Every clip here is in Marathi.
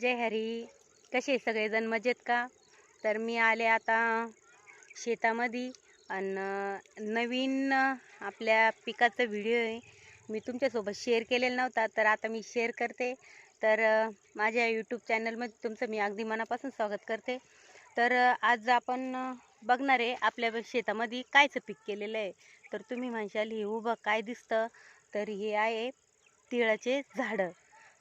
जय हरी. कसे सगळेजण? मजेत का? तर मी आले आता शेतामध्ये आणि नवीन आपल्या पिकाचा व्हिडिओ आहे. मी तुमच्यासोबत शेअर केलेला नव्हता तर आता मी शेअर करते. तर माझ्या यूट्यूब चॅनलमध्ये तुमचं मी अगदी मनापासून स्वागत करते. तर आज आपण बघणार आहे आपल्या शेतामध्ये कायचं पीक केलेलं आहे. तर तुम्ही म्हणशाल हे उभं काय दिसतं? तर हे आहे तिळाचे झाडं.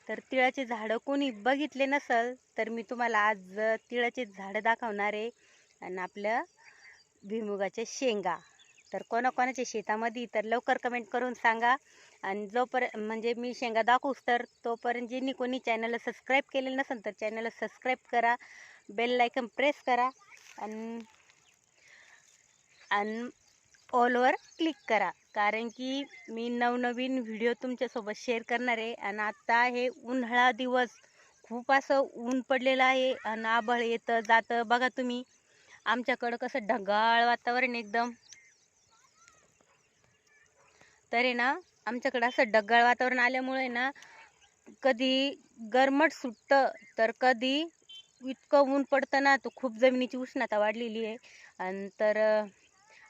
तर तिळाचे झाडं कोणी बघितले नसल तर मी तुम्हाला आज तिळाचे झाडं दाखवणार आहे. आणि आपल्या भुईमुगाच्या शेंगा. तर कोणाकोणाच्या शेतामध्ये तर लवकर कमेंट करून सांगा. आणि जोपर्यंत म्हणजे मी शेंगा दाखवूच तर तोपर्यंत ज्यांनी कोणी चॅनलला सबस्क्राईब केलेलं नसेल तर चॅनलला सबस्क्राईब करा. बेल लायकन प्रेस करा. आणि आणि ऑलवर क्लिक करा. कारण की मी नवनवीन व्हिडिओ तुमच्यासोबत शेअर करणार आहे. आणि आत्ता हे उन्हाळा दिवस खूप असं ऊन पडलेलं आहे आणि आभळ येतं जातं. बघा तुम्ही आमच्याकडं कसं ढगाळ वातावरण एकदम. तर आहे ना आमच्याकडं असं ढगाळ वातावरण आल्यामुळे ना कधी गरमट सुटतं तर कधी इतकं ऊन पडतं ना तर खूप जमिनीची उष्णता वाढलेली आहे. आणि तर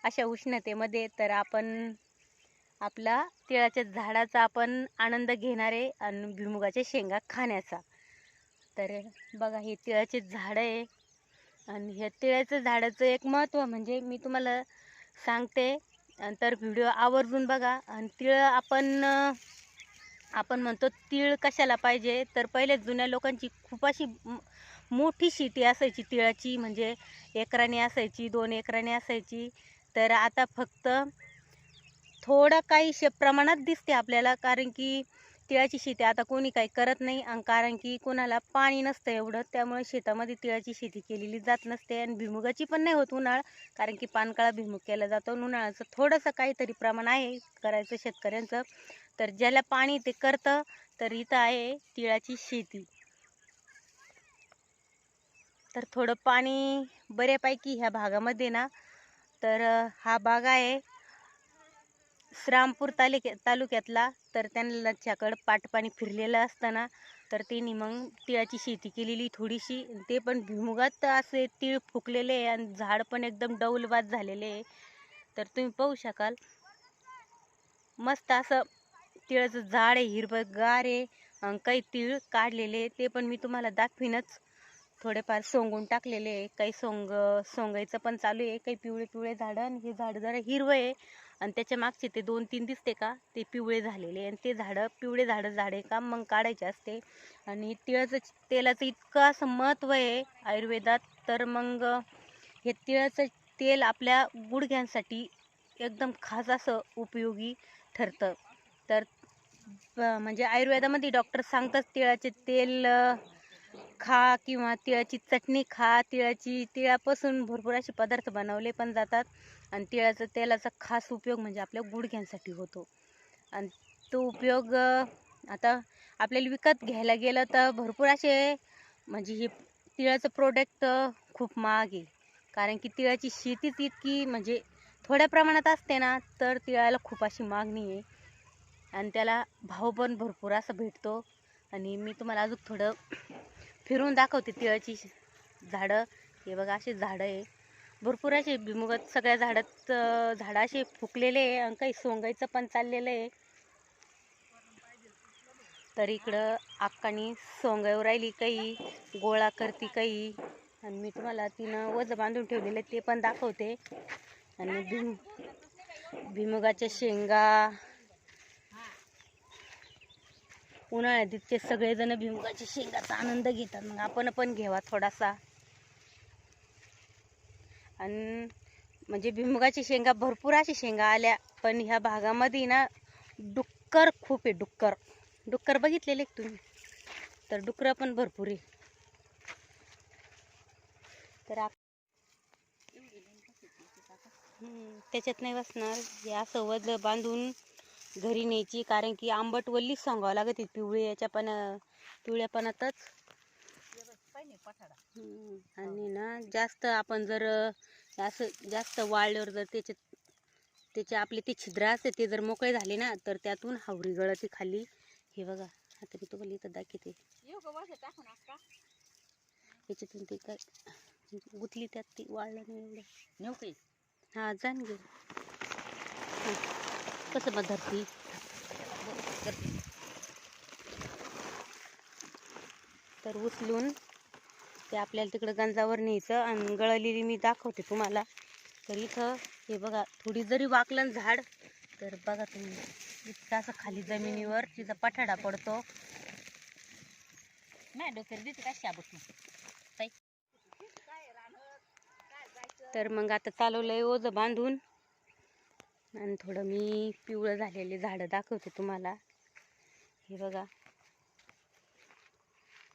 अशा उष्णतेमध्ये तर आपण आपला तिळाच्या झाडाचा आपण आनंद घेणार आहे आणि भुईमुगाच्या शेंगा खाण्याचा. तर बघा हे तिळाचे झाडं आहे आणि ह्या तिळाचं झाडाचं एक महत्त्व म्हणजे मी तुम्हाला सांगते तर व्हिडिओ आवर्जून बघा. आणि तिळ आपण आपण म्हणतो तीळ कशाला पाहिजे? तर पहिले जुन्या लोकांची खूप अशी मोठी शेती असायची तिळाची म्हणजे एकराने असायची दोन एकराने असायची. तर आता फक्त थोडं काही शे प्रमाणात दिसते आपल्याला कारण की तिळाची शेती आता कोणी काही करत नाही आणि कारण की कोणाला पाणी नसतं एवढं त्यामुळे शेतामध्ये तिळाची शेती केलेली जात नसते आणि भिमुगाची पण नाही होत उन्हाळा कारण की पानकाळा भिमुग केला जातो आणि उन्हाळ्याचं थोडंसं काहीतरी प्रमाण आहे करायचं शेतकऱ्यांचं. तर ज्याला पाणी ते करतं तर इथं आहे तिळाची शेती. तर थोडं पाणी बऱ्यापैकी ह्या भागामध्ये ना तर हा भाग आहे. श्रामपूर तालुक्या तालुक्यातला तर त्यांच्याकडं पाटपाणी फिरलेलं असताना तर त्यांनी मग तिळाची शेती केलेली थोडीशी. ते पण भुईमुगात असे तीळ फुकलेले आहे आणि झाड पण एकदम डौलबाद झालेले आहे. तर तुम्ही पाहू शकाल. मस्त असं तिळाचं झाड आहे हिरवगार आहे काही तीळ काढलेले ते पण मी तुम्हाला दाखवीनच. थोडेफार सोंगून टाकलेले आहे. काही सोंग सोंगायचं पण चालू आहे. काही पिवळे पिवळे झाडं आणि हे झाड जरा हिरवं आहे. आणि त्याच्या मागचे ते दोन तीन दिसते का ते पिवळे झालेले आणि ते झाडं पिवळे झाडं झाडे का मग काढायचे असते. आणि तिळाचं तेलाचं इतकं असं महत्त्व आहे आयुर्वेदात तर मग हे तिळाचं तेल आपल्या गुडघ्यांसाठी एकदम खास असं उपयोगी ठरतं. तर म्हणजे आयुर्वेदामध्ये डॉक्टर सांगतात तिळाचे तेल खा किंवा तिळाची चटणी खा. तिळाची तिळापासून भरपूर असे पदार्थ बनवले पण जातात. आणि तिळाचं तेलाचा खास उपयोग म्हणजे आपल्या गुडघ्यांसाठी होतो. आणि तो उपयोग आता आपल्याला विकत घ्यायला गेलं तर भरपूर असे म्हणजे हे तिळाचं प्रोडक्ट खूप महाग आहे कारण की तिळाची शेतीच इतकी म्हणजे थोड्या प्रमाणात असते ना तर तिळाला खूप अशी मागणी आहे. आणि त्याला भाव पण भरपूर असा भेटतो. आणि मी तुम्हाला अजून थोडं फिरून दाखवते तिळाची झाडं. हे बघा असे झाडं आहे. भरपूर असे भिमुगात सगळ्या झाडात झाडं असे फुकलेले आहे आणि काही सोंगायचं पण चाललेलं आहे. तर इकडं आक्कानी सोंगावर राहिली काही गोळा करती काही. आणि मी तुम्हाला तिनं वज बांधून ठेवलेलं ते पण दाखवते. आणि भीम भिमुगाच्या शेंगा उन्हाळ्यात इतके सगळेजण भिमुगाच्या शेंगाचा आनंद घेतात. मग आपण पण घ्यावा थोडासा. आणि म्हणजे भिमुगाची शेंगा भरपूर अशा शेंगा आल्या पण ह्या भागामध्ये ना डुक्कर खूप आहे डुक्कर. डुक्कर बघितलेले तुम्ही? तर डुक्कर पण भरपूर आहे. तर आप त्याच्यात नाही बसणार. हे असं बांधून घरी न्यायची कारण की आंबट वल्लीच सांगावं लागत पिवळी याच्या पण पिवळ्यापणातच हम्म, आणि ना जास्त आपण जर असं जास्त वाळल्यावर जर त्याचे त्याचे आपले ते छिद्र असते ते जर मोकळे झाले ना तर त्यातून हावरी गळती खाली हे बघा आता मी तुम्हाला इथं दाखवते. याच्यातून ते काय गुतली त्यात ती वाळलं नाही एवढं. हा जाण घे हं. कसं मग धरती तर उचलून ते आपल्याला तिकडं गंजावर न्यायचं आणि गळलेली मी दाखवते तुम्हाला. तर इथं हे बघा थोडी जरी वाकलं ना झाड तर बघा तुम्ही इतकं असं खाली जमिनीवर तिचा पठाडा पडतो. नाही डोक्यात देते काय शाबत? तर मग आता चालवलंय ओझं बांधून. आणि थोडं मी पिवळं झालेले झाडं दाखवते तुम्हाला. हे बघा.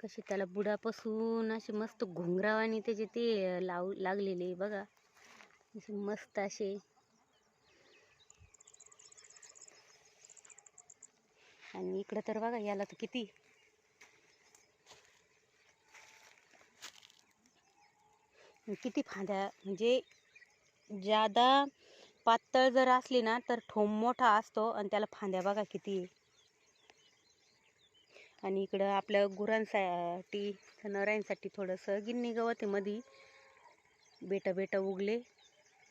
कशी त्याला बुडापासून असे मस्त घोंगरावाने त्याचे ते लाव लागलेले बघा. असे मस्त असे. आणि इकडं तर बघा याला तर किती? किती फांद्या म्हणजे ज्यादा पातळ जर असली ना तर ठोंब मोठा असतो आणि त्याला फांद्या बघा किती. आणि इकडं आपल्या गुरांसाठी नरांसाठी थोडंसं गिन्नी गवत आहे मधी. बेटा बेटा उगले.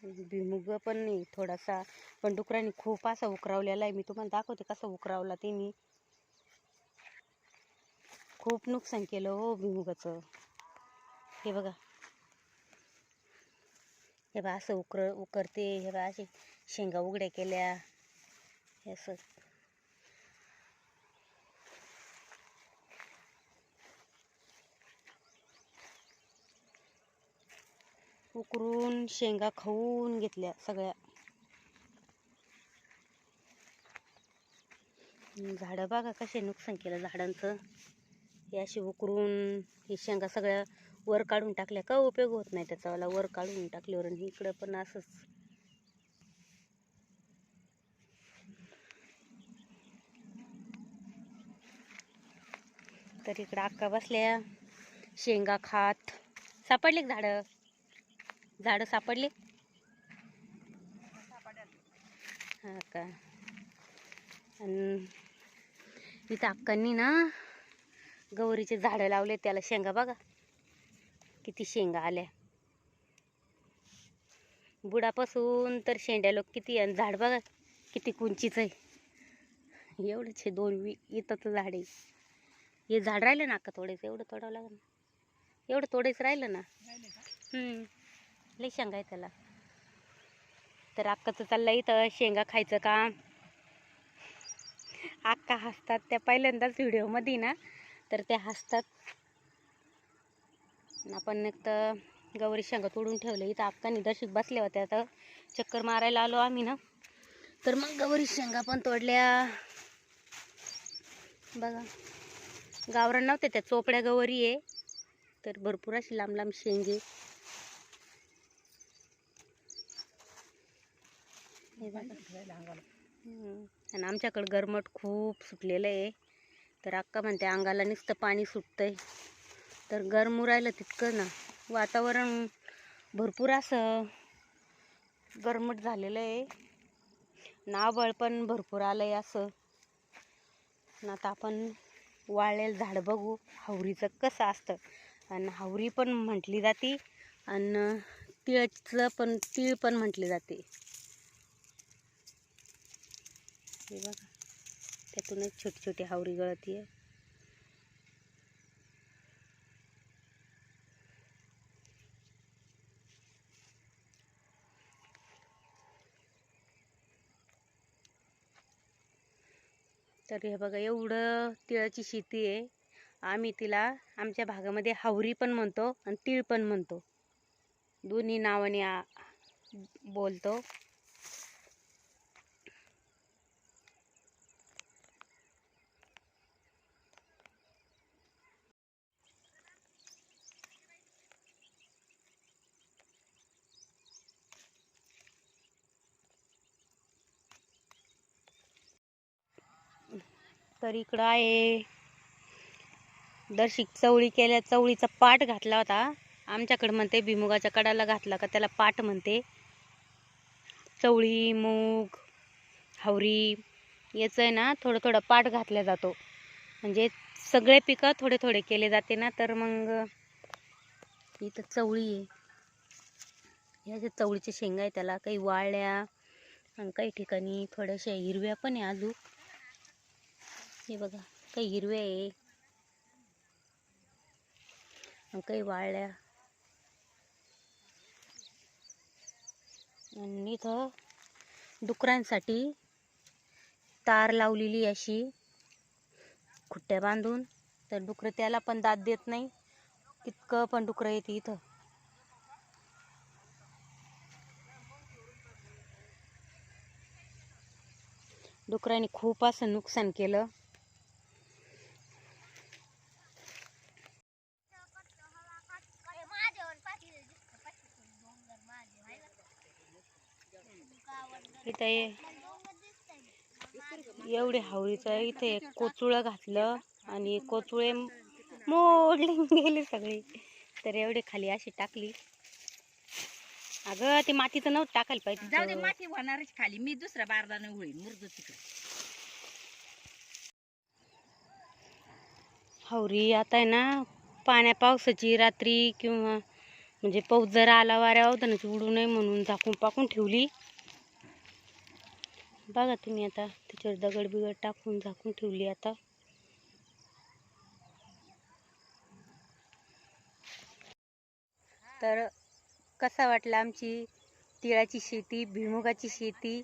भिमुग पण नाही थोडासा. पण डुकरांनी खूप असा उकरावलेला आहे. मी तुम्हाला दाखवते कसा उकरावला ते मी खूप नुकसान केलं हो भिमुगाचं हे बघा. हे बा असं उकर उकरते. हे बा असे शेंगा उघड्या केल्या. हे असं. उकरून शेंगा खाऊन घेतल्या सगळ्या. झाडं बघा कसे नुकसान केलं झाडांचं. हे असे उकरून हे शेंगा सगळ्या वर काढून टाकल्या. का उपयोग होत नाही त्याचा? वर काढून टाकल्यावर आणि इकडं पण असंच. तर इकडं अक्का बसल्या. शेंगा खात. सापडले झाडं? झाडं सापडले? हा का? आणि इथं अक्कांनी ना गौरीचे झाडं लावले त्याला शेंगा बघा. किती शेंगा आल्या. बुडापासून तर शेंड्या लोक किती आणि झाड बघा किती कुंचीच आहे. एवढंच हे दोन वी इथंच झाड आहे. हे झाड राहिलं ना अक्का तोडायचं एवढं तोडावं लागेल ना. एवढं तोडायचं राहिलं ना. हम्म. लई शेंगा आहे त्याला. तर अक्काचं चाललंय इथं शेंगा खायचं काम. अक्का हसतात. त्या पहिल्यांदाच व्हिडिओमध्ये ना तर त्या हसतात. आपण एक तर गौरी शेंगा तोडून ठेवले. इथं अक्कानी दर्शिक बसल्या होत्या तर चक्कर मारायला आलो आम्ही ना. तर मग गौरी शेंगा पण तोडल्या. बघा. गावरान नव्हत्या त्या. चोपड्या गौरी आहे. तर भरपूर अशी लांब लांब शेंगे आणि आमच्याकडं गरमट खूप सुटलेलं आहे. तर अक्का म्हणते अंगाला नुसतं पाणी सुटतंय. तर गरम राहिलं तितकं ना. वातावरण भरपूर असं गरमट झालेलं आहे. नावळ पण भरपूर आलं आहे असं आता आपण वाळलेलं झाड बघू हावरीचं कसं असतं. आणि हावरी पण म्हटली जाते आणि तिळचं पण तीळ पण म्हटली जाते. हे बघा त्यातूनच छोटी छोटी हावरी गळती आहे. तर हे बघा एवढं तिळाची शेती आहे. आम्ही तिला आमच्या भागामध्ये हावरी पण म्हणतो आणि तीळ पण म्हणतो. दोन्ही नावाने बोलतो. तर इकडं आहे. दर्शिक चवळी केल्या चवळीचा पाट घातला होता. आमच्याकडे म्हणते भिमुगाच्या कडाला घातला का त्याला पाट म्हणते. चवळी मूग हावरी याचं आहे ना थोडं थोडं पाट घातला जातो. म्हणजे सगळे पिकं थोडे थोडे केले जाते ना तर मग इथं चवळी आहे. ह्या ज्या चवळीच्या शेंगा आहे त्याला काही वाळल्या आणि काही ठिकाणी थोड्याशा हिरव्या पण आहे अजून. हे बघा काही हिरव्या आहे. काही वाळल्या. आणि इथं डुकरांसाठी तार लावलेली अशी खुट्ट्या बांधून. तर डुकरं त्याला पण दाद देत नाही. इतकं पण डुकरं येते इथं. डुकरांनी खूप असं नुकसान केलं. इथं एवढे हावळीचं इथे एक कोचुळं घातलं आणि कोचुळे मोडले गेले सगळे. तर एवढे खाली अशी टाकली. अगं ते मातीचं नव्हतं टाकायला पाहिजे जाऊ दे. माती होणारच खाली. मी दुसऱ्या बारदाने होईल मुर्द तिकडे. हावरी आता आहे ना पाण्या पावसाची रात्री किंवा म्हणजे पाऊस जर आला वाऱ्या अवधानाची उडू नये म्हणून झाकून पाकून ठेवली. बघा तुम्ही आता त्याच्यावर दगड बिगड टाकून झाकून ठेवली आता. तर कसा वाटला आमची तिळाची शेती भिमुगाची शेती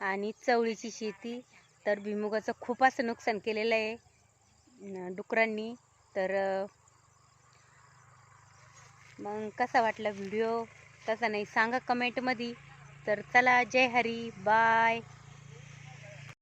आणि चवळीची शेती? तर भिमुगाचं खूप असं नुकसान केलेलं आहे डुकरांनी. तर मग कसा वाटला व्हिडिओ? तसा नाही सांगा कमेंटमध्ये तर चला जय हरी बाय